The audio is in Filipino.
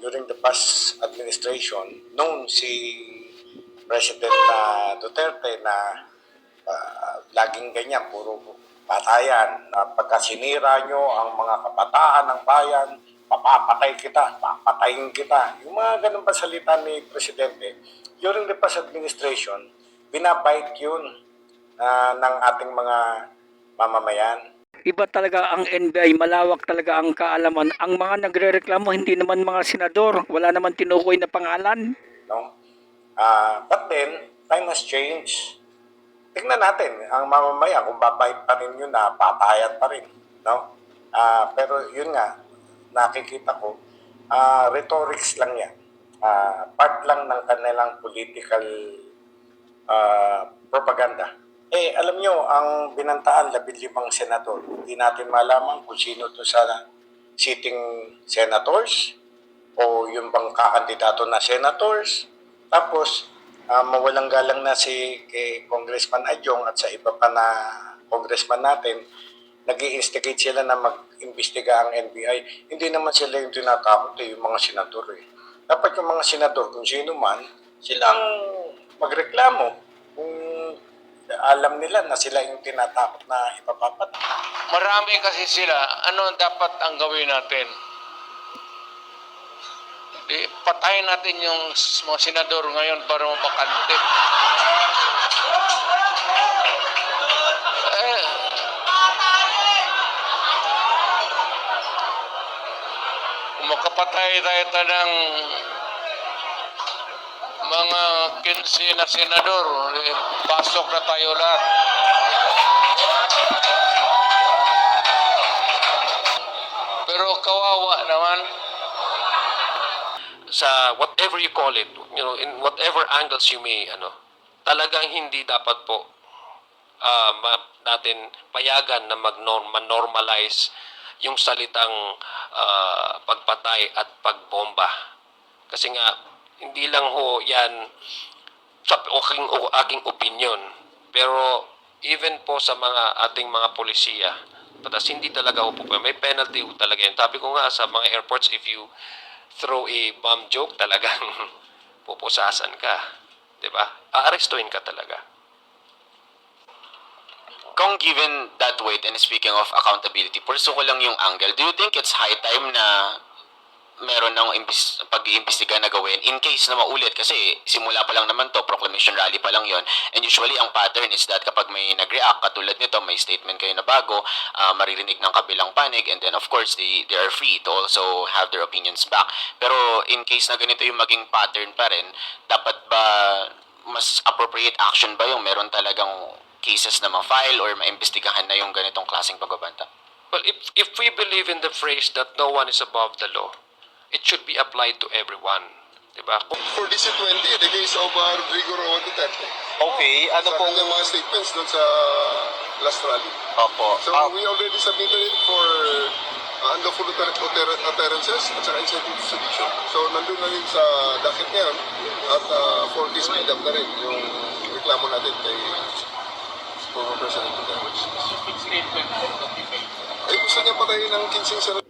during the past administration, nung si President ah, Duterte na ah, laging ganyan, puro patayan. Uh, pagka sinira nyo ang mga kabataan ng bayan, papapatay kita, papatayin kita. Yung mga ganun pa salita ni Presidente, during the past administration, binabait yun ah, ng ating mga mamamayan. Iba talaga ang NBI, malawak talaga ang kaalaman. Ang mga nagrereklamo hindi naman mga senador, wala naman tinukoy na pangalan. no? Ah, but then, time has changed. Tingnan natin ang mamamayan kung babait pa rin yun na patayan pa rin, no? Ah, pero yun nga, nakikita ko, ah, rhetorics lang yan. Ah, part lang ng kanilang political ah, propaganda. Eh, alam nyo, ang binantaan, labing limang senador. Hindi natin malaman kung sino to sa sitting senators o yung bang kakandidato na senators. Tapos, ah, mawalang galang na si kay Congressman Adjong at sa iba pa na congressman natin, nag instigate sila na mag-imbestiga ang NBI. Hindi naman sila yung tinatakot eh, yung mga senador eh. Dapat yung mga senador, kung sino man, silang magreklamo alam nila na sila yung tinatakot na ipapapat. Marami kasi sila. Ano dapat ang gawin natin? Di, patayin natin yung mga senador ngayon para mabakante. Eh, makapatay tayo ta ng mga 15 na senador, eh, pasok na tayo lahat. Pero kawawa naman. sa whatever you call it, you know, in whatever angles you may, ano, talagang hindi dapat po ma- natin payagan na mag-normalize yung salitang ah, pagpatay at pagbomba. Kasi nga, hindi lang ho yan sa aking, o aking opinion. Pero even po sa mga ating mga polisiya, patas hindi talaga ho po, may penalty ho talaga yan. Sabi ko nga sa mga airports, if you throw a bomb joke, talagang pupusasan ka. ba? Aarestuhin ka talaga. Kung given that weight and speaking of accountability, purso ko lang yung angle. Do you think it's high time na meron ng imbis, pag-iimbestiga na gawin in case na maulit. Kasi simula pa lang naman to proclamation rally pa lang yon and usually ang pattern is that kapag may nag-react katulad nito may statement kayo na bago ah, maririnig ng kabilang panig and then of course they they are free to also have their opinions back. Pero in case na ganito yung maging pattern pa rin dapat ba mas appropriate action ba yung meron talagang cases na ma-file or maimbestigahan na yung ganitong klaseng pagbabanta? Well, if if we believe in the phrase that no one is above the law, it should be applied to everyone. 'Di ba? Kung for DC-20, the case of uh, Rodrigo Roa Duterte. Okay, ano Sa pong... kanyang mga statements doon sa last rally. Opo. So Ah, we already submitted it for uh, unlawful utter- utter- utterances at saka incentive sedition. So nandun na rin sa docket ngayon at uh, for this speed up na rin yung reklamo natin kay former President Duterte. Eh gusto niya patayin ng 15 senador.